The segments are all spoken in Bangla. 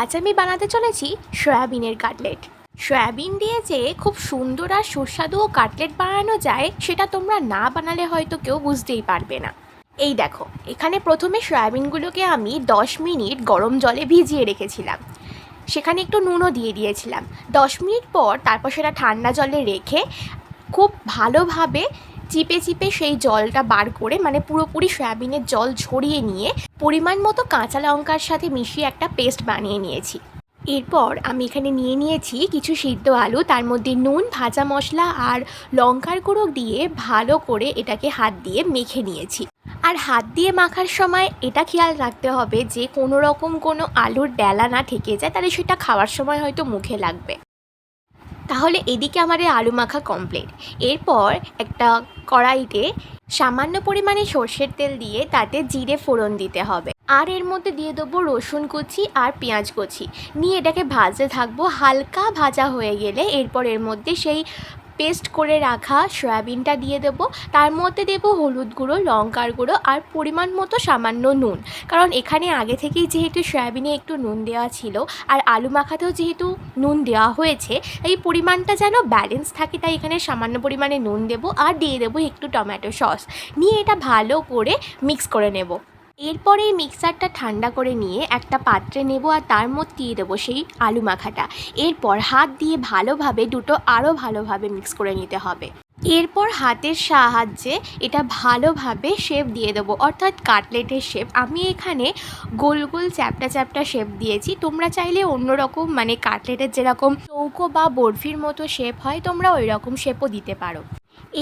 আজ আমি বানাতে চলেছি সয়াবিনের কাটলেট। সয়াবিন দিয়ে যে খুব সুন্দর আর সুস্বাদু ও কাটলেট বানানো যায়, সেটা তোমরা না বানালে হয়তো কেউ বুঝতেই পারবে না। এই দেখো, এখানে প্রথমে সয়াবিনগুলোকে আমি দশ মিনিট গরম জলে ভিজিয়ে রেখেছিলাম। সেখানে একটু নুনও দিয়ে দিয়েছিলাম। দশ মিনিট পর তারপর সেটা ঠান্ডা জলে রেখে খুব ভালোভাবে চিপে চিপে সেই জলটা বার করে মানে পুরোপুরি সয়াবিনের জল ঝরিয়ে নিয়ে পরিমাণ মতো কাঁচা লঙ্কার সাথে মিশিয়ে একটা পেস্ট বানিয়ে নিয়েছি। এরপর আমি এখানে নিয়ে নিয়েছি কিছু সিদ্ধ আলু, তার মধ্যে নুন, ভাজা মশলা আর লঙ্কার গুঁড়ো দিয়ে ভালো করে এটাকে হাত দিয়ে মেখে নিয়েছি। আর হাত দিয়ে মাখার সময় এটা খেয়াল রাখতে হবে যে কোনো রকম কোনো আলুর ডেলা না ঠেকে যায়, তাহলে সেটা খাওয়ার সময় হয়তো মুখে লাগবে। তাহলে এদিকে আমাদের আলু মাখা কমপ্লিট এরপর একটা কড়াইতে সামান্য পরিমাণে সর্ষের তেল দিয়ে তাতে জিরে ফোড়ন দিতে হবে। আর এর মধ্যে দিয়ে দেবো রসুন কুচি আর পেঁয়াজ কুচি। নিয়ে এটাকে ভাজতে থাকব হালকা ভাজা হয়ে গেলে, এরপর এর মধ্যে সেই পেস্ট করে রাখা সয়াবিনটা দিয়ে দেবো। তার মধ্যে দেবো হলুদ গুঁড়ো, লঙ্কার গুঁড়ো আর পরিমাণ মতো সামান্য নুন। কারণ এখানে আগে থেকেই যেহেতু সয়াবিনে একটু নুন দেওয়া ছিল আর আলু মাখাতেও যেহেতু নুন দেওয়া হয়েছে, এই পরিমাণটা যেন ব্যালেন্স থাকে, তাই এখানে সামান্য পরিমাণে নুন দেবো আর দিয়ে দেবো একটু টমেটো সস। নিয়ে এটা ভালো করে মিক্স করে নেব। এরপরে এই মিক্সারটা ঠান্ডা করে নিয়ে একটা পাত্রে নেব আর তার মধ্যে দিয়ে দেবো সেই আলু মাখাটা। এরপর হাত দিয়ে ভালোভাবে দুটো আরও ভালোভাবে মিক্স করে নিতে হবে। এরপর হাতের সাহায্যে এটা ভালোভাবে শেপ দিয়ে দেবো, অর্থাৎ কাটলেটের শেপ। আমি এখানে গোল গোল চ্যাপটা চ্যাপটা শেপ দিয়েছি। তোমরা চাইলে অন্যরকম মানে কাটলেটের যেরকম চৌকো বা বরফির মতো শেপ হয়, তোমরা ওই রকম শেপও দিতে পারো।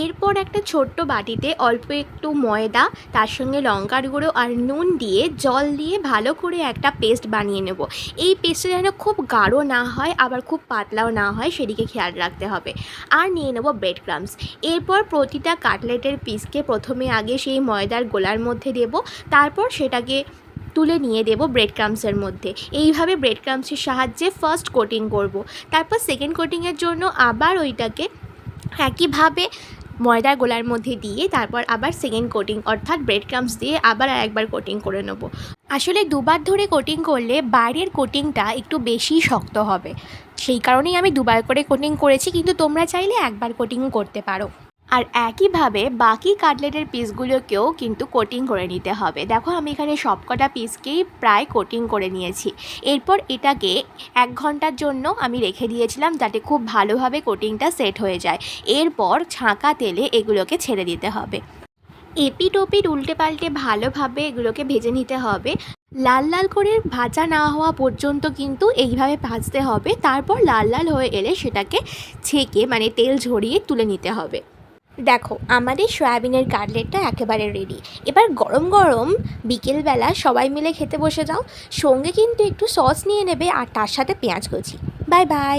এরপর একটা ছোট্ট বাটিতে অল্প একটু ময়দা, তার সঙ্গে লঙ্কার গুঁড়ো আর নুন দিয়ে জল দিয়ে ভালো করে একটা পেস্ট বানিয়ে নেব। এই পেস্টটা যেন খুব গাঢ় না হয়, আবার খুব পাতলাও না হয়, সেদিকে খেয়াল রাখতে হবে। আর নিয়ে নেব ব্রেড ক্রামস এরপর প্রতিটা কাটলেটের পিসকে প্রথমে আগে সেই ময়দার গোলার মধ্যে দেব, তারপর সেটাকে তুলে নিয়ে দেব ব্রেড ক্রামসের মধ্যে। এইভাবে ব্রেড ক্রামসের সাহায্যে ফার্স্ট কোটিং করব। তারপর সেকেন্ড কোটিংয়ের জন্য আবার ওইটাকে একইভাবে ময়দার গোলার মধ্যে দিয়ে তারপর আবার সেকেন্ড কোটিং অর্থাৎ ব্রেড ক্রামস দিয়ে আবার একবার কোটিং করে নেব। আসলে দুবার ধরে কোটিং করলে বাইরের কোটিংটা একটু বেশি শক্ত হবে। সেই কারণেই আমি দুবার করে কোটিং করেছি, কিন্তু তোমরা চাইলে একবার কোটিংও করতে পারো। আর একইভাবে বাকি কাটলেটের পিসগুলোকেও কিন্তু কোটিং করে নিতে হবে। দেখো, আমি এখানে সবকটা পিসকেই প্রায় কোটিং করে নিয়েছি। এরপর এটাকে এক ঘণ্টার জন্য আমি রেখে দিয়েছিলাম যাতে খুব ভালোভাবে কোটিংটা সেট হয়ে যায়। এরপর ছাঁকা তেলে এগুলোকে ছেড়ে দিতে হবে। এপিট ওপিট উল্টে পাল্টে ভালোভাবে এগুলোকে ভেজে নিতে হবে। লাল লাল করে ভাজা না হওয়া পর্যন্ত কিন্তু এইভাবে ভাজতে হবে। তারপর লাল লাল হয়ে এলে সেটাকে ছেঁকে মানে তেল ঝরিয়ে তুলে নিতে হবে। দেখো আমাদের সয়াবিনের কাটলেটটা একেবারে রেডি এবার গরম গরম বিকেলবেলা সবাই মিলে খেতে বসে যাও। সঙ্গে কিন্তু একটু সস নিয়ে নেবে আর তার সাথে পেঁয়াজ কুচি। Bye bye